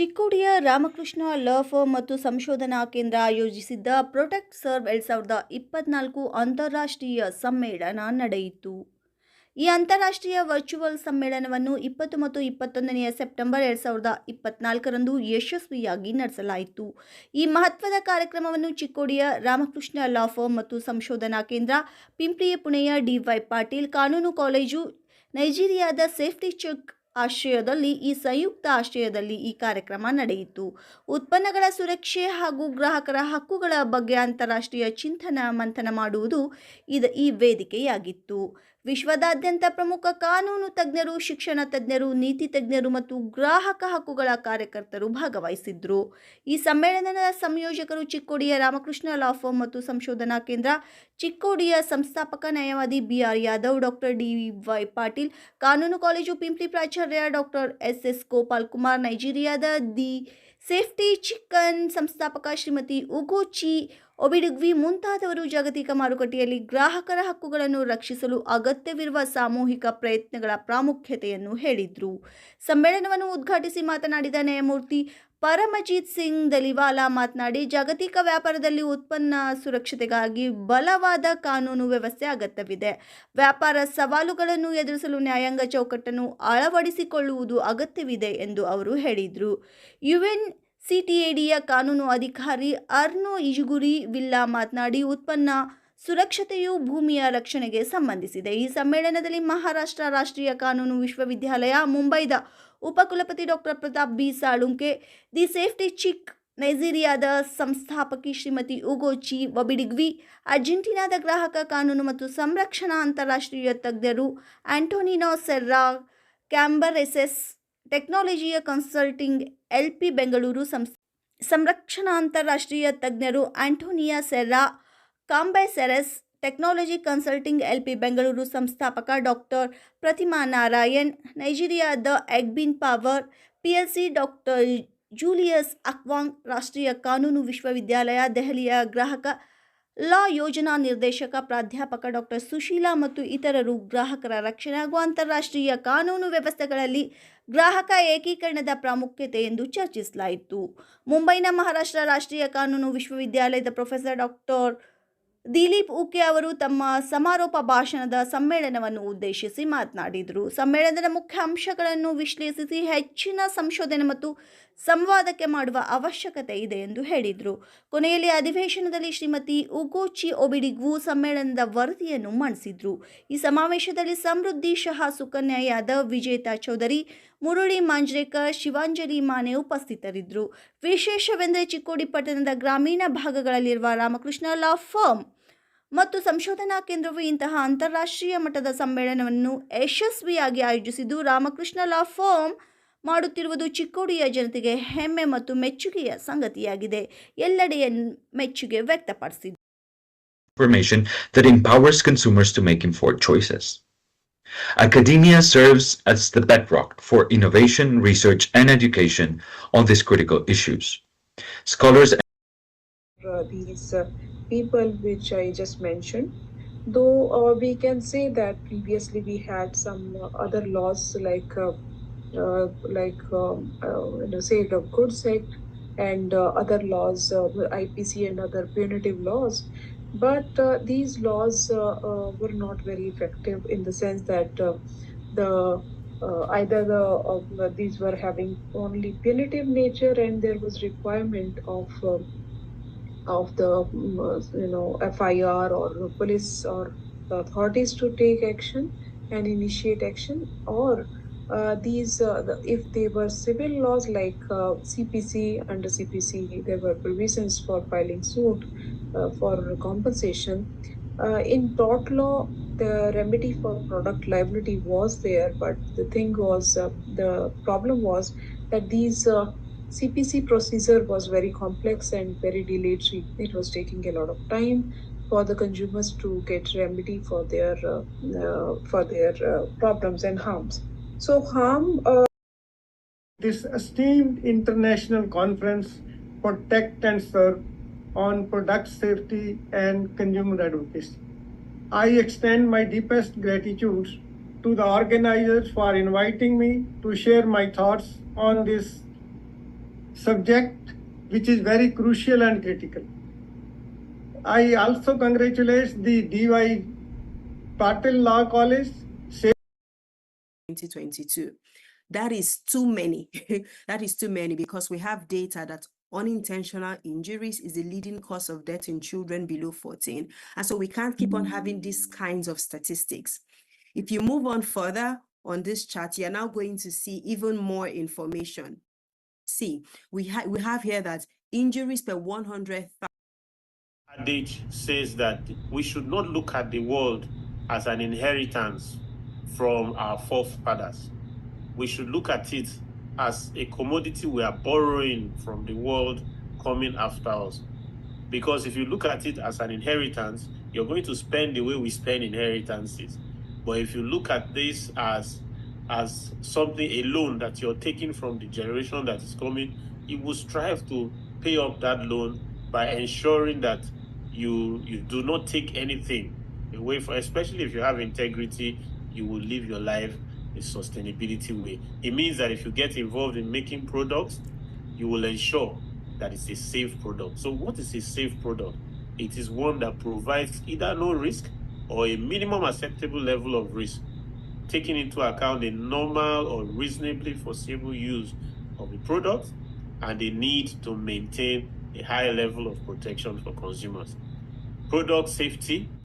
ಚಿಕ್ಕೋಡಿಯ ರಾಮಕೃಷ್ಣ ಲಾ firm ಮತ್ತು ಸಂಶೋಧನಾ ಕೇಂದ್ರ ಆಯೋಜಿಸಿದ್ದ ಪ್ರೊಟೆಕ್ಟ್ ಸರ್ವ್ ಎರಡು ಸಾವಿರದ ಇಪ್ಪತ್ನಾಲ್ಕು ಅಂತಾರಾಷ್ಟ್ರೀಯ ಸಮ್ಮೇಳನ ನಡೆಯಿತು. ಈ ಅಂತಾರಾಷ್ಟ್ರೀಯ ವರ್ಚುವಲ್ ಸಮ್ಮೇಳನವನ್ನು ಇಪ್ಪತ್ತು ಮತ್ತು ಇಪ್ಪತ್ತೊಂದನೆಯ ಸೆಪ್ಟೆಂಬರ್ ಎರಡು ಸಾವಿರದ ಇಪ್ಪತ್ನಾಲ್ಕರಂದು ಯಶಸ್ವಿಯಾಗಿ ನಡೆಸಲಾಯಿತು. ಈ ಮಹತ್ವದ ಕಾರ್ಯಕ್ರಮವನ್ನು ಚಿಕ್ಕೋಡಿಯ ರಾಮಕೃಷ್ಣ ಲಾ ಫರ್ಮ್ ಮತ್ತು ಸಂಶೋಧನಾ ಕೇಂದ್ರ ಪಿಂಪ್ರಿಯ ಪುಣೆಯ ಡಿವೈ ಪಾಟೀಲ್ ಕಾನೂನು ಕಾಲೇಜು, ನೈಜೀರಿಯಾದ ಸೇಫ್ಟಿ ಚೆಕ್ ಆಶ್ರಯದಲ್ಲಿ ಈ ಸಂಯುಕ್ತ ಆಶ್ರಯದಲ್ಲಿ ಈ ಕಾರ್ಯಕ್ರಮ ನಡೆಯಿತು. ಉತ್ಪನ್ನಗಳ ಸುರಕ್ಷೆ ಹಾಗೂ ಗ್ರಾಹಕರ ಹಕ್ಕುಗಳ ಬಗ್ಗೆ ಅಂತಾರಾಷ್ಟ್ರೀಯ ಚಿಂತನ ಮಂಥನ ಮಾಡುವುದು ಇದು ಈ ವೇದಿಕೆಯಾಗಿತ್ತು. ವಿಶ್ವದಾದ್ಯಂತ ಪ್ರಮುಖ ಕಾನೂನು ತಜ್ಞರು, ಶಿಕ್ಷಣ ತಜ್ಞರು, ನೀತಿ ತಜ್ಞರು ಮತ್ತು ಗ್ರಾಹಕ ಹಕ್ಕುಗಳ ಕಾರ್ಯಕರ್ತರು ಭಾಗವಹಿಸಿದ್ದರು ಈ ಸಮ್ಮೇಳನದ ಸಂಯೋಜಕರು ಚಿಕ್ಕೋಡಿಯ ರಾಮಕೃಷ್ಣ ಲಾ ಮತ್ತು ಸಂಶೋಧನಾ ಕೇಂದ್ರ, ಚಿಕ್ಕೋಡಿಯ ಸಂಸ್ಥಾಪಕ ನ್ಯಾಯವಾದಿ B R Yadav doctor D. Y Patil, ಕಾನೂನು ಕಾಲೇಜು ಪಿಂಪ್ಲಿ ಪ್ರಾಚಾರ್ಯ doctor S. S. Gopal Kumar, ನೈಜೀರಿಯಾದ the safety chicken ಸಂಸ್ಥಾಪಕ ಶ್ರೀಮತಿ ಉಗೋಚಿ ಒಬಿಡುಗ್ವಿ ಮುಂತಾದವರು ಜಾಗತಿಕ ಮಾರುಕಟ್ಟೆಯಲ್ಲಿ ಗ್ರಾಹಕರ ಹಕ್ಕುಗಳನ್ನು ರಕ್ಷಿಸಲು ಅಗತ್ಯವಿರುವ ಸಾಮೂಹಿಕ ಪ್ರಯತ್ನಗಳ ಪ್ರಾಮುಖ್ಯತೆಯನ್ನು ಹೇಳಿದರು. ಸಮ್ಮೇಳನವನ್ನು ಉದ್ಘಾಟಿಸಿ ಮಾತನಾಡಿದ ನ್ಯಾಯಮೂರ್ತಿ ಪರಮಜಿತ್ ಸಿಂಗ್ ದಲಿವಾಲಾ ಮಾತನಾಡಿ, ಜಾಗತಿಕ ವ್ಯಾಪಾರದಲ್ಲಿ ಉತ್ಪನ್ನ ಸುರಕ್ಷತೆಗಾಗಿ ಬಲವಾದ ಕಾನೂನು ವ್ಯವಸ್ಥೆ ಅಗತ್ಯವಿದೆ. ವ್ಯಾಪಾರ ಸವಾಲುಗಳನ್ನು ಎದುರಿಸಲು ನ್ಯಾಯಾಂಗ ಚೌಕಟ್ಟನ್ನು ಅಳವಡಿಸಿಕೊಳ್ಳುವುದು ಅಗತ್ಯವಿದೆ ಎಂದು ಅವರು ಹೇಳಿದರು. ಯುಎನ್ ಸಿಟಿಎಡಿಯ ಕಾನೂನು ಅಧಿಕಾರಿ ಅರ್ನೋ ಇಜುಗುರಿ ವಿಲ್ಲಾ ಮಾತನಾಡಿ, ಉತ್ಪನ್ನ ಸುರಕ್ಷತೆಯು ಭೂಮಿಯ ರಕ್ಷಣೆಗೆ ಸಂಬಂಧಿಸಿದೆ. ಈ ಸಮ್ಮೇಳನದಲ್ಲಿ ಮಹಾರಾಷ್ಟ್ರ ರಾಷ್ಟ್ರೀಯ ಕಾನೂನು ವಿಶ್ವವಿದ್ಯಾಲಯ, ಮುಂಬೈದ ಉಪಕುಲಪತಿ doctor Pratap B. Salunke, the safety chic, ನೈಜೀರಿಯಾದ ಸಂಸ್ಥಾಪಕಿ ಶ್ರೀಮತಿ ಉಗೋಚಿ ವಬಿಡಿಗ್ವಿ, ಅರ್ಜೆಂಟೀನಾದ ಗ್ರಾಹಕ ಕಾನೂನು ಮತ್ತು ಸಂರಕ್ಷಣಾ ಅಂತಾರಾಷ್ಟ್ರೀಯ ತಜ್ಞರು ಆಂಟೋನಿನೋ ಸೆರ್ರಾ ಕ್ಯಾಂಬರೆಸೆಸ್ ಟೆಕ್ನಾಲಜಿಯ ಕನ್ಸಲ್ಟಿಂಗ್ ಎಲ್ ಪಿ ಬೆಂಗಳೂರು ಸಂಸ್, ಸಂರಕ್ಷಣಾ ಅಂತಾರಾಷ್ಟ್ರೀಯ ತಜ್ಞರು Antonia Serra Cambaceres technology consulting L P Bengaluru ಸಂಸ್ಥಾಪಕ doctor Pratima Narayan, ನೈಜೀರಿಯಾದ Egbin power, P L C doctor Julius Akwang, ರಾಷ್ಟ್ರೀಯ ಕಾನೂನು ವಿಶ್ವವಿದ್ಯಾಲಯ, ದೆಹಲಿಯ ಗ್ರಾಹಕ ಲಾ ಯೋಜನಾ ನಿರ್ದೇಶಕ ಪ್ರಾಧ್ಯಾಪಕ ಡಾಕ್ಟರ್ ಸುಶೀಲಾ ಮತ್ತು ಇತರರು ಗ್ರಾಹಕರ ರಕ್ಷಣೆ ಹಾಗೂ ಅಂತಾರಾಷ್ಟ್ರೀಯ ಕಾನೂನು ವ್ಯವಸ್ಥೆಗಳಲ್ಲಿ ಗ್ರಾಹಕ ಏಕೀಕರಣದ ಪ್ರಾಮುಖ್ಯತೆ ಎಂದು ಚರ್ಚಿಸಲಾಯಿತು. ಮುಂಬೈನ ಮಹಾರಾಷ್ಟ್ರ ರಾಷ್ಟ್ರೀಯ ಕಾನೂನು ವಿಶ್ವವಿದ್ಯಾಲಯದ ಪ್ರೊಫೆಸರ್ ಡಾಕ್ಟರ್ ದಿಲೀಪ್ ಉಕೆ ಅವರು ತಮ್ಮ ಸಮಾರೋಪ ಭಾಷಣದ ಸಮ್ಮೇಳನವನ್ನು ಉದ್ದೇಶಿಸಿ ಮಾತನಾಡಿದರು. ಸಮ್ಮೇಳನದ ಮುಖ್ಯ ಅಂಶಗಳನ್ನು ವಿಶ್ಲೇಷಿಸಿ ಹೆಚ್ಚಿನ ಸಂಶೋಧನೆ ಮತ್ತು ಸಂವಾದಕ್ಕೆ ಮಾಡುವ ಅವಶ್ಯಕತೆ ಇದೆ ಎಂದು ಹೇಳಿದರು. ಕೊನೆಯಲ್ಲಿ ಅಧಿವೇಶನದಲ್ಲಿ ಶ್ರೀಮತಿ ಉಗೋಚಿ ಒಬಿಡಿಗೂ ಸಮ್ಮೇಳನದ ವರದಿಯನ್ನು ಮಂಡಿಸಿದರು ಈ ಸಮಾವೇಶದಲ್ಲಿ ಸಮೃದ್ಧಿ ಶಹ ಸುಕನ್ಯಾ ಯಾದವ್ ವಿಜೇತಾ ಚೌಧರಿ, ಮುರುಳಿ ಮಾಂಜ್ರೇಕರ್, ಶಿವಾಂಜಲಿ ಮಾನೆ ಉಪಸ್ಥಿತರಿದ್ದರು. ವಿಶೇಷವೆಂದರೆ ಚಿಕ್ಕೋಡಿ ಪಟ್ಟಣದ ಗ್ರಾಮೀಣ ಭಾಗಗಳಲ್ಲಿರುವ ರಾಮಕೃಷ್ಣ ಲಾ ಫರ್ಮ್ ಮತ್ತು ಸಂಶೋಧನಾ ಕೇಂದ್ರವು ಇಂತಹ ಅಂತಾರಾಷ್ಟ್ರೀಯ ಮಟ್ಟದ ಸಮ್ಮೇಳನವನ್ನು ಯಶಸ್ವಿಯಾಗಿ ಆಯೋಜಿಸಿದ್ದು ರಾಮಕೃಷ್ಣ ಲಾ ಫೋಮ್ ಮಾಡುತ್ತಿರುವುದು ಚಿಕ್ಕೋಡಿಯ ಜನತೆಗೆ ಹೆಮ್ಮೆ ಮತ್ತು ಮೆಚ್ಚುಗೆಯ ಸಂಗತಿಯಾಗಿದೆ ಎಲ್ಲೆಡೆಯ ಮೆಚ್ಚುಗೆ ವ್ಯಕ್ತಪಡಿಸಿದರು information that empowers consumers to make informed choices. Academia serves as the bedrock for innovation, research, and education on these critical issues. Scholars uh, these uh, people which I just mentioned. Though uh, we can say that previously we had some other laws like uh, uh, like um, uh, say the Goods Act and uh, other laws, uh, IPC and other punitive laws. But uh, these laws were not very effective in the sense that the either the these were having only punitive nature and there was requirement of of the mm, uh, you know FIR or police or the authorities to take action and initiate action or uh, these uh, the, if they were civil laws like uh, CPC under CPC there were provisions for filing suit uh, for compensation uh, in tort law the remedy for product liability was there but the thing was the problem was that these CPC procedure was very complex and very delayed. It was taking a lot of time for the consumers to get remedy for their uh, uh, for their uh, problems and harms. So harm. Uh, this esteemed international conference protect and serve on product safety and consumer advocacy. I extend my deepest gratitude to the organizers for inviting me to share my thoughts on this subject which is very crucial and critical. I also congratulate the DY Patil Law College, 2022. That is too many. that is too many because we have data that unintentional injuries is the leading cause of death in children below 14. And so we can't keep on having these kinds of statistics. If you move on further on this chart, you're now going to see even more information. See, we, ha- we have here that injuries per 100,000 adage says that we should not look at the world as an inheritance from our forefathers. We should look at it as a commodity we are borrowing from the world coming after us. Because if you look at it as an inheritance, you're going to spend the way we spend inheritances. But if you look at this as as something a loan that you're taking from the generation that is coming, you will strive to pay up that loan by ensuring that you you do not take anything away from especially if you have integrity you will live your life a sustainability way. It means that if you get involved in making products you will ensure that it's a safe product. So what is a safe product? It is one that provides either no risk or a minimum acceptable level of risk taking into account the normal or reasonably foreseeable use of the product and the need to maintain a high level of protection for consumers. Product safety